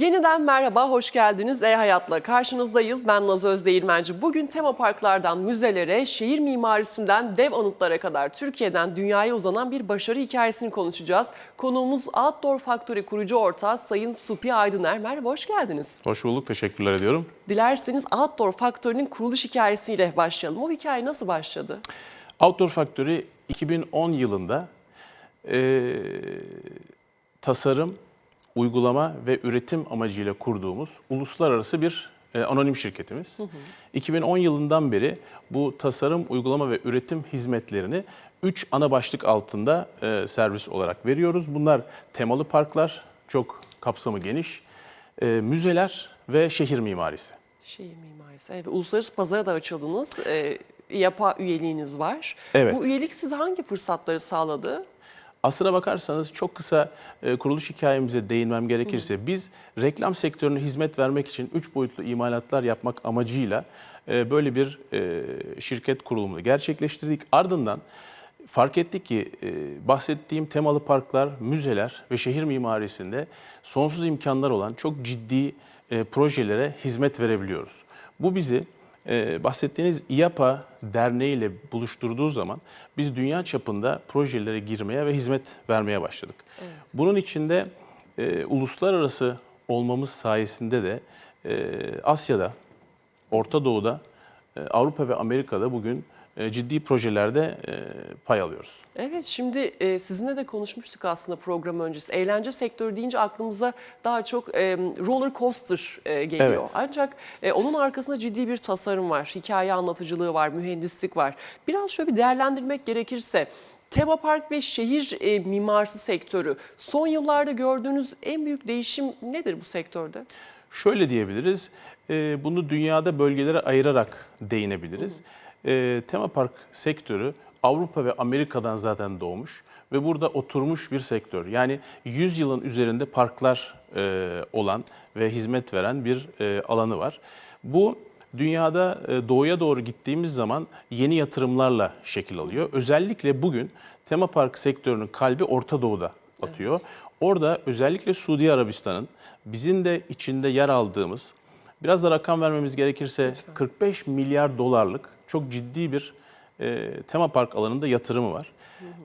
Yeniden merhaba, hoş geldiniz. E-Hayat'la karşınızdayız. Ben Naz Özdeğirmenci. Bugün tema parklardan müzelere, şehir mimarisinden dev anıtlara kadar Türkiye'den dünyaya uzanan bir başarı hikayesini konuşacağız. Konuğumuz Outdoor Factory kurucu ortağı Sayın Supi Aydıner. Merhaba, hoş geldiniz. Hoş bulduk, teşekkürler ediyorum. Dilerseniz Outdoor Factory'nin kuruluş hikayesiyle başlayalım. O hikaye nasıl başladı? Outdoor Factory 2010 yılında e, tasarım, uygulama ve üretim amacıyla kurduğumuz uluslararası bir e, anonim şirketimiz. 2010 yılından beri bu tasarım, uygulama ve üretim hizmetlerini 3 ana başlık altında e, servis olarak veriyoruz. Bunlar temalı parklar, çok kapsamı geniş, e, müzeler ve şehir mimarisi. Şehir mimarisi. Evet, uluslararası pazara da açıldınız. Ee, YAPA üyeliğiniz var. Evet. Bu üyelik size hangi fırsatları sağladı? Aslına bakarsanız çok kısa e, kuruluş hikayemize değinmem gerekirse biz reklam sektörüne hizmet vermek için üç boyutlu imalatlar yapmak amacıyla e, böyle bir e, şirket kurulumunu gerçekleştirdik. Ardından fark ettik ki e, bahsettiğim temalı parklar, müzeler ve şehir mimarisinde sonsuz imkanlar olan çok ciddi e, projelere hizmet verebiliyoruz. Bu bizi ee, bahsettiğiniz İYAPA Derneği ile buluşturduğu zaman biz dünya çapında projelere girmeye ve hizmet vermeye başladık. Bunun içinde e, uluslararası olmamız sayesinde de e, Asya'da, Orta Doğu'da, e, Avrupa ve Amerika'da bugün ciddi projelerde e, pay alıyoruz. Evet şimdi e, sizinle de konuşmuştuk aslında program öncesi. Eğlence sektörü deyince aklımıza daha çok e, roller coaster e, geliyor. Evet. Ancak e, onun arkasında ciddi bir tasarım var, hikaye anlatıcılığı var, mühendislik var. Biraz şöyle bir değerlendirmek gerekirse tema park ve şehir e, mimarisi sektörü son yıllarda gördüğünüz en büyük değişim nedir bu sektörde? Şöyle diyebiliriz, e, bunu dünyada bölgelere ayırarak değinebiliriz. E, tema park sektörü Avrupa ve Amerika'dan zaten doğmuş ve burada oturmuş bir sektör. Yani 100 yılın üzerinde parklar e, olan ve hizmet veren bir e, alanı var. Bu dünyada e, doğuya doğru gittiğimiz zaman yeni yatırımlarla şekil alıyor. Özellikle bugün tema park sektörünün kalbi Orta Doğu'da atıyor. Orada özellikle Suudi Arabistan'ın bizim de içinde yer aldığımız biraz da rakam vermemiz gerekirse 45 milyar dolarlık çok ciddi bir e, tema park alanında yatırımı var.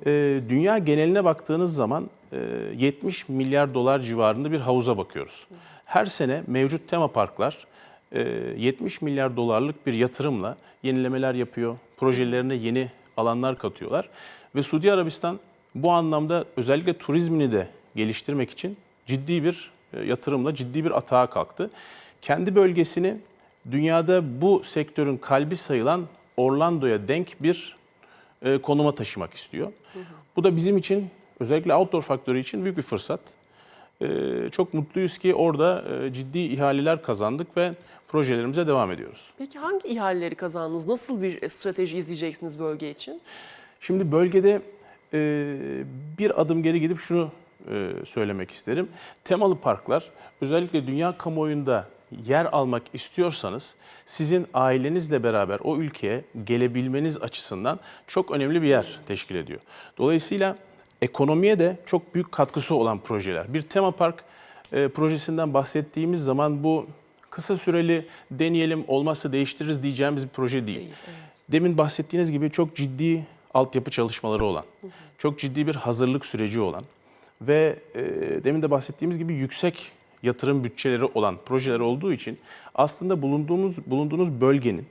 E, dünya geneline baktığınız zaman e, 70 milyar dolar civarında bir havuza bakıyoruz. Her sene mevcut tema parklar e, 70 milyar dolarlık bir yatırımla yenilemeler yapıyor, projelerine yeni alanlar katıyorlar ve Suudi Arabistan bu anlamda özellikle turizmini de geliştirmek için ciddi bir e, yatırımla ciddi bir atağa kalktı. Kendi bölgesini dünyada bu sektörün kalbi sayılan Orlando'ya denk bir e, konuma taşımak istiyor. Bu da bizim için özellikle outdoor faktörü için büyük bir fırsat. E, çok mutluyuz ki orada e, ciddi ihaleler kazandık ve projelerimize devam ediyoruz. Peki hangi ihaleleri kazandınız? Nasıl bir strateji izleyeceksiniz bölge için? Şimdi bölgede e, bir adım geri gidip şunu e, söylemek isterim. Temalı parklar özellikle dünya kamuoyunda yer almak istiyorsanız sizin ailenizle beraber o ülkeye gelebilmeniz açısından çok önemli bir yer teşkil ediyor. Dolayısıyla ekonomiye de çok büyük katkısı olan projeler. Bir tema park e, projesinden bahsettiğimiz zaman bu kısa süreli deneyelim olmazsa değiştiririz diyeceğimiz bir proje değil. Değil, evet. Demin bahsettiğiniz gibi çok ciddi altyapı çalışmaları olan, çok ciddi bir hazırlık süreci olan ve e, demin de bahsettiğimiz gibi yüksek yatırım bütçeleri olan projeler olduğu için aslında bulunduğumuz bulunduğunuz bölgenin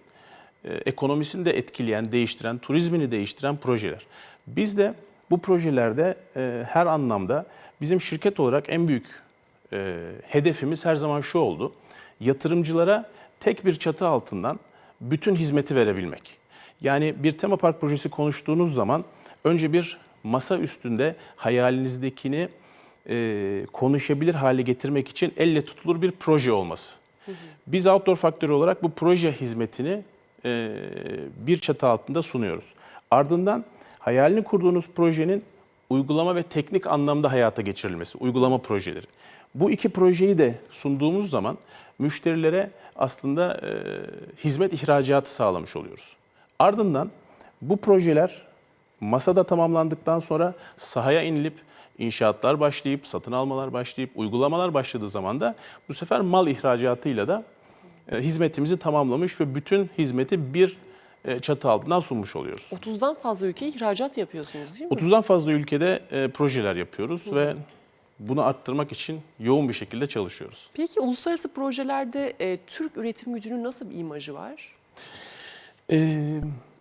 e, ekonomisini de etkileyen, değiştiren, turizmini değiştiren projeler. Biz de bu projelerde e, her anlamda bizim şirket olarak en büyük e, hedefimiz her zaman şu oldu. Yatırımcılara tek bir çatı altından bütün hizmeti verebilmek. Yani bir tema park projesi konuştuğunuz zaman önce bir masa üstünde hayalinizdekini e, konuşabilir hale getirmek için elle tutulur bir proje olması. Biz Outdoor Faktörü olarak bu proje hizmetini e, bir çatı altında sunuyoruz. Ardından hayalini kurduğunuz projenin uygulama ve teknik anlamda hayata geçirilmesi, uygulama projeleri. Bu iki projeyi de sunduğumuz zaman müşterilere aslında e, hizmet ihracatı sağlamış oluyoruz. Ardından bu projeler masada tamamlandıktan sonra sahaya inilip inşaatlar başlayıp, satın almalar başlayıp, uygulamalar başladığı zaman da bu sefer mal ihracatıyla da e, hizmetimizi tamamlamış ve bütün hizmeti bir e, çatı altından sunmuş oluyoruz. 30'dan fazla ülkeye ihracat yapıyorsunuz değil mi? 30'dan fazla ülkede e, projeler yapıyoruz ve bunu arttırmak için yoğun bir şekilde çalışıyoruz. Peki uluslararası projelerde e, Türk üretim gücünün nasıl bir imajı var? Ee,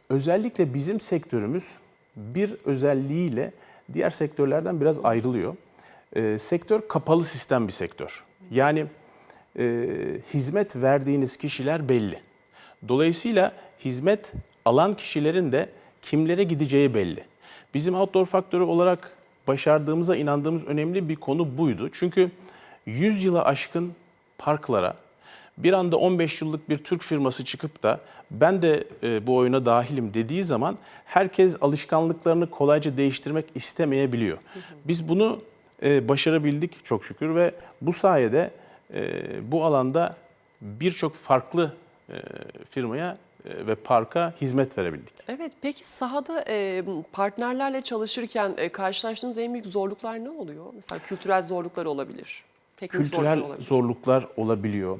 özellikle bizim sektörümüz bir özelliğiyle diğer sektörlerden biraz ayrılıyor. Ee, sektör kapalı sistem bir sektör. Yani e, hizmet verdiğiniz kişiler belli. Dolayısıyla hizmet alan kişilerin de kimlere gideceği belli. Bizim outdoor faktörü olarak başardığımıza inandığımız önemli bir konu buydu. Çünkü 100 yıla aşkın parklara, bir anda 15 yıllık bir Türk firması çıkıp da ben de e, bu oyuna dahilim dediği zaman herkes alışkanlıklarını kolayca değiştirmek istemeyebiliyor. Biz bunu e, başarabildik çok şükür ve bu sayede e, bu alanda birçok farklı e, firmaya ve parka hizmet verebildik. Evet, peki sahada e, partnerlerle çalışırken e, karşılaştığınız en büyük zorluklar ne oluyor? Mesela kültürel zorluklar olabilir. Teknik Kültürel zorluklar olabilir. zorluklar olabiliyor.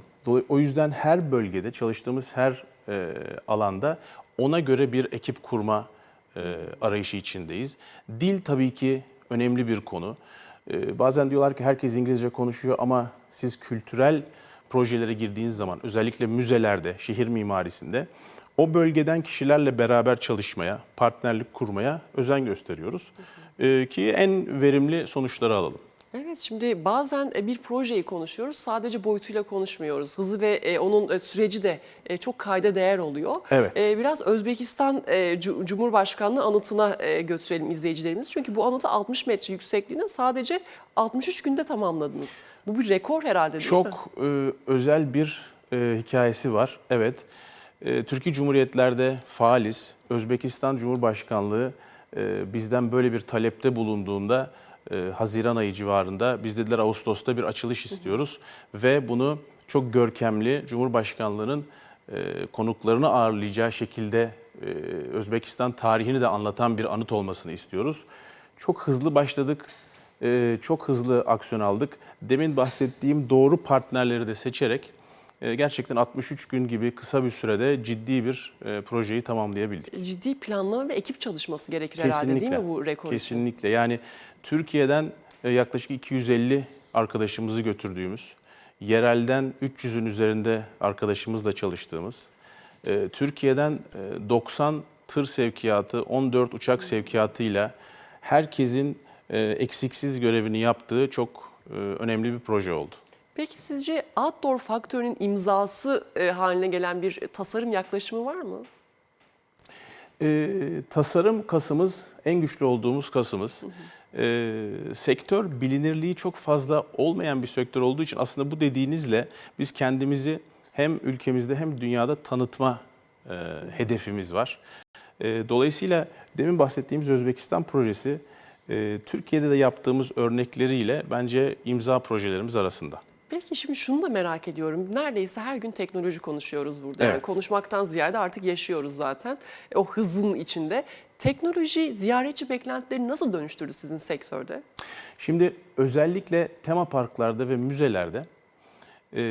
O yüzden her bölgede çalıştığımız her e, alanda ona göre bir ekip kurma e, arayışı içindeyiz. Dil tabii ki önemli bir konu. E, bazen diyorlar ki herkes İngilizce konuşuyor ama siz kültürel projelere girdiğiniz zaman özellikle müzelerde, şehir mimarisinde o bölgeden kişilerle beraber çalışmaya, partnerlik kurmaya özen gösteriyoruz. E, ki en verimli sonuçları alalım. Evet, şimdi bazen e, bir projeyi konuşuyoruz, sadece boyutuyla konuşmuyoruz. Hızı ve e, onun e, süreci de çok kayda değer oluyor. Evet. Biraz Özbekistan Cu- Cumhurbaşkanlığı anıtına götürelim izleyicilerimiz. Çünkü bu anıtı 60 metre yüksekliğinde sadece 63 günde tamamladınız. Bu bir rekor herhalde değil mi? Çok özel bir hikayesi var. Evet. Türkiye Cumhuriyetlerde faaliz. Özbekistan Cumhurbaşkanlığı bizden böyle bir talepte bulunduğunda e, Haziran ayı civarında biz dediler Ağustos'ta bir açılış istiyoruz ve bunu çok görkemli Cumhurbaşkanlığının e, konuklarını ağırlayacağı şekilde e, Özbekistan tarihini de anlatan bir anıt olmasını istiyoruz. Çok hızlı başladık. Ee, çok hızlı aksiyon aldık. Demin bahsettiğim doğru partnerleri de seçerek e, gerçekten 63 gün gibi kısa bir sürede ciddi bir e, projeyi tamamlayabildik. Ciddi planlama ve ekip çalışması gerekir herhalde değil mi bu rekor? Kesinlikle. Yani Türkiye'den e, yaklaşık 250 arkadaşımızı götürdüğümüz, yerelden 300'ün üzerinde arkadaşımızla çalıştığımız, e, Türkiye'den e, 90 tır sevkiyatı, 14 uçak sevkiyatıyla herkesin eksiksiz görevini yaptığı çok önemli bir proje oldu. Peki sizce outdoor faktörünün imzası e, haline gelen bir tasarım yaklaşımı var mı? E, tasarım kasımız en güçlü olduğumuz kasımız. E, sektör bilinirliği çok fazla olmayan bir sektör olduğu için aslında bu dediğinizle biz kendimizi hem ülkemizde hem dünyada tanıtma e, hedefimiz var. E, dolayısıyla demin bahsettiğimiz Özbekistan projesi e, Türkiye'de de yaptığımız örnekleriyle bence imza projelerimiz arasında. Peki şimdi şunu da merak ediyorum. Neredeyse her gün teknoloji konuşuyoruz burada. Yani Evet. konuşmaktan ziyade artık yaşıyoruz zaten. E, O hızın içinde. Teknoloji ziyaretçi beklentileri nasıl dönüştürdü sizin sektörde? Şimdi özellikle tema parklarda ve müzelerde e,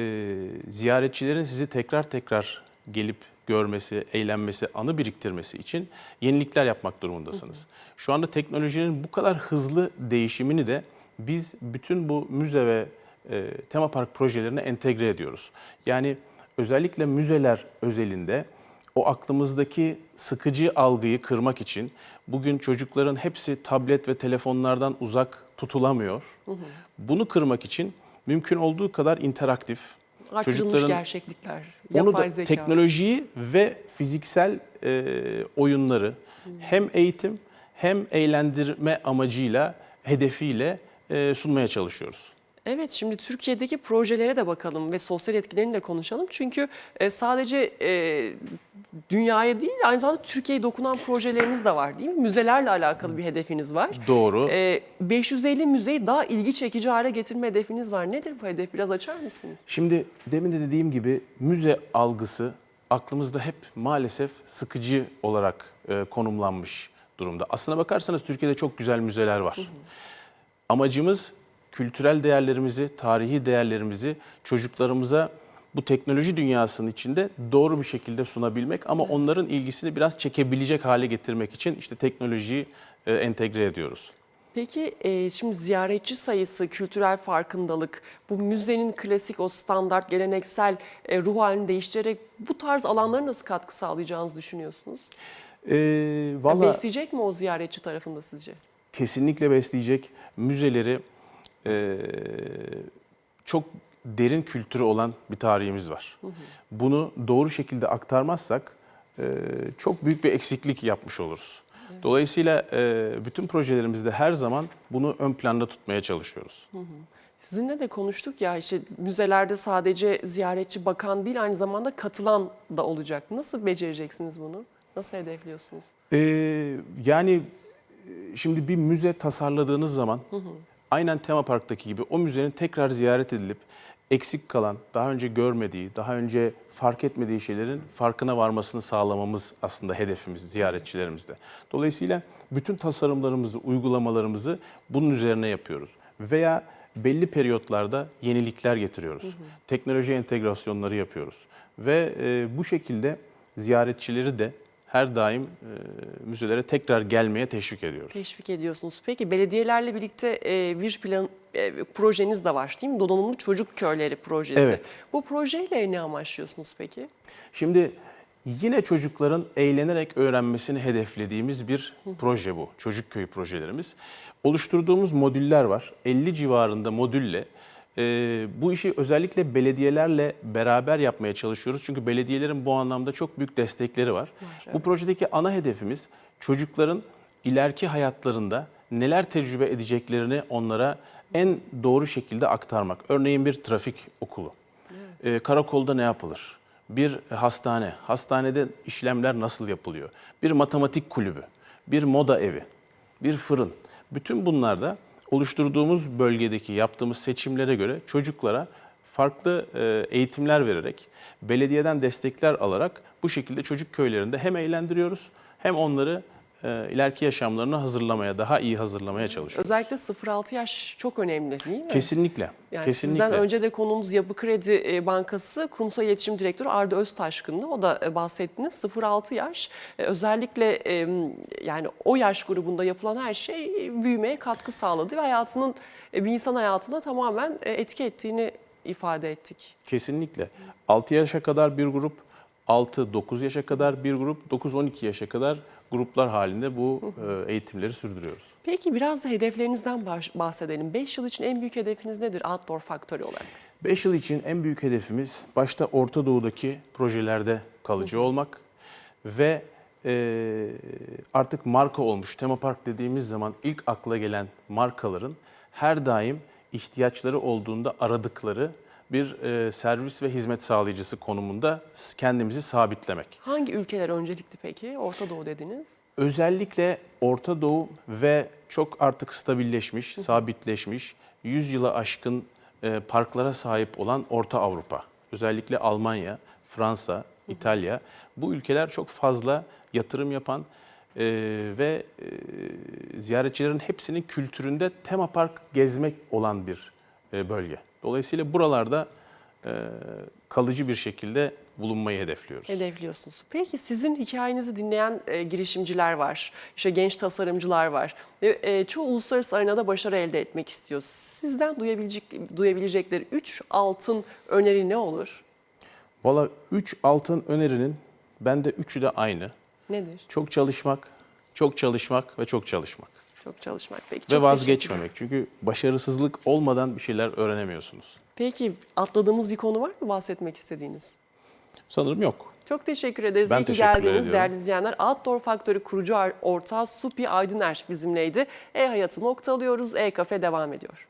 ziyaretçilerin sizi tekrar tekrar gelip görmesi, eğlenmesi, anı biriktirmesi için yenilikler yapmak durumundasınız. Şu anda teknolojinin bu kadar hızlı değişimini de biz bütün bu müze ve e, tema park projelerine entegre ediyoruz. Yani özellikle müzeler özelinde o aklımızdaki sıkıcı algıyı kırmak için bugün çocukların hepsi tablet ve telefonlardan uzak tutulamıyor. Bunu kırmak için mümkün olduğu kadar interaktif, Artırılmış gerçeklikler, onu da zeka. teknolojiyi ve fiziksel e, oyunları hem eğitim hem eğlendirme amacıyla, hedefiyle e, sunmaya çalışıyoruz. Evet şimdi Türkiye'deki projelere de bakalım ve sosyal etkilerini de konuşalım. Çünkü e, sadece e, dünyaya değil aynı zamanda Türkiye'ye dokunan projeleriniz de var değil mi? Müzelerle alakalı bir hedefiniz var. Doğru. E, 550 müzeyi daha ilgi çekici hale getirme hedefiniz var. Nedir bu hedef? Biraz açar mısınız? Şimdi demin de dediğim gibi müze algısı aklımızda hep maalesef sıkıcı olarak e, konumlanmış durumda. Aslına bakarsanız Türkiye'de çok güzel müzeler var. Amacımız kültürel değerlerimizi, tarihi değerlerimizi çocuklarımıza bu teknoloji dünyasının içinde doğru bir şekilde sunabilmek ama onların ilgisini biraz çekebilecek hale getirmek için işte teknolojiyi e, entegre ediyoruz. Peki e, şimdi ziyaretçi sayısı, kültürel farkındalık, bu müzenin klasik o standart, geleneksel e, ruh halini değiştirerek bu tarz alanlara nasıl katkı sağlayacağınızı düşünüyorsunuz? Ee, Yani Valla Besleyecek mi o ziyaretçi tarafında sizce? kesinlikle besleyecek müzeleri e, çok derin kültürü olan bir tarihimiz var. Bunu doğru şekilde aktarmazsak e, çok büyük bir eksiklik yapmış oluruz. Dolayısıyla e, bütün projelerimizde her zaman bunu ön planda tutmaya çalışıyoruz. Sizinle de konuştuk ya işte müzelerde sadece ziyaretçi bakan değil aynı zamanda katılan da olacak. Nasıl becereceksiniz bunu? Nasıl hedefliyorsunuz? Ee, yani e, şimdi bir müze tasarladığınız zaman aynen tema parktaki gibi o müzenin tekrar ziyaret edilip eksik kalan, daha önce görmediği, daha önce fark etmediği şeylerin farkına varmasını sağlamamız aslında hedefimiz ziyaretçilerimizde. Dolayısıyla bütün tasarımlarımızı, uygulamalarımızı bunun üzerine yapıyoruz. Veya belli periyotlarda yenilikler getiriyoruz. Teknoloji entegrasyonları yapıyoruz. Ve e, bu şekilde ziyaretçileri de her daim e, müzelere tekrar gelmeye teşvik ediyoruz. Teşvik ediyorsunuz. Peki belediyelerle birlikte e, bir plan e, projeniz de var değil mi? Donanımlı Çocuk Köyleri projesi. Evet. Bu projeyle ne amaçlıyorsunuz peki? Şimdi yine çocukların eğlenerek öğrenmesini hedeflediğimiz bir proje bu. Çocuk köyü projelerimiz. Oluşturduğumuz modüller var. 50 civarında modülle e, bu işi özellikle belediyelerle beraber yapmaya çalışıyoruz. Çünkü belediyelerin bu anlamda çok büyük destekleri var. Bu projedeki ana hedefimiz çocukların ileriki hayatlarında neler tecrübe edeceklerini onlara en doğru şekilde aktarmak. Örneğin bir trafik okulu. Ee, karakolda ne yapılır? Bir hastane, hastanede işlemler nasıl yapılıyor? Bir matematik kulübü, bir moda evi, bir fırın. Bütün bunlarda oluşturduğumuz bölgedeki yaptığımız seçimlere göre çocuklara farklı e, eğitimler vererek, belediyeden destekler alarak bu şekilde çocuk köylerinde hem eğlendiriyoruz hem onları e, ileriki yaşamlarına hazırlamaya, daha iyi hazırlamaya çalışıyoruz. Özellikle 0-6 yaş çok önemli değil mi? Kesinlikle. Yani kesinlikle. sizden önce de konuğumuz Yapı Kredi e, Bankası Kurumsal İletişim Direktörü Arda Öztaşkın'dı. O da e, bahsettiniz. 0-6 yaş e, özellikle yani o yaş grubunda yapılan her şey büyümeye katkı sağladı ve hayatının bir insan hayatına tamamen etki ettiğini ifade ettik. Kesinlikle. 6 yaşa kadar bir grup, 6-9 yaşa kadar bir grup, 9-12 yaşa kadar gruplar halinde bu e, eğitimleri sürdürüyoruz. Peki biraz da hedeflerinizden bahsedelim. 5 yıl için en büyük hedefiniz nedir Outdoor Factory olarak? 5 yıl için en büyük hedefimiz başta Orta Doğu'daki projelerde kalıcı olmak ve e, artık marka olmuş tema park dediğimiz zaman ilk akla gelen markaların her daim ihtiyaçları olduğunda aradıkları bir e, servis ve hizmet sağlayıcısı konumunda kendimizi sabitlemek. Hangi ülkeler öncelikli peki? Orta Doğu dediniz. Özellikle Orta Doğu ve çok artık stabilleşmiş, sabitleşmiş, 100 yıla aşkın e, parklara sahip olan Orta Avrupa. Özellikle Almanya, Fransa, İtalya. Bu ülkeler çok fazla yatırım yapan e, ve e, ziyaretçilerin hepsinin kültüründe tema park gezmek olan bir bölge. Dolayısıyla buralarda e, kalıcı bir şekilde bulunmayı hedefliyoruz. Hedefliyorsunuz. Peki sizin hikayenizi dinleyen e, girişimciler var, işte genç tasarımcılar var. Ve e, çoğu uluslararası arenada başarı elde etmek istiyor. Sizden duyabilecek, duyabilecekleri 3 altın öneri ne olur? Valla 3 altın önerinin bende üçü de aynı. Nedir? Çok çalışmak, çok çalışmak ve çok çalışmak. Çok çalışmak. Peki. ve çok teşekkür vazgeçmemek. Çünkü başarısızlık olmadan bir şeyler öğrenemiyorsunuz. Peki atladığımız bir konu var mı bahsetmek istediğiniz? Sanırım yok. Çok teşekkür ederiz. Ben İyi ki geldiniz ediyorum. değerli izleyenler. Outdoor Faktörü kurucu ortağı Supi Aydıner bizimleydi. E-Hayatı nokta alıyoruz. E-Kafe devam ediyor.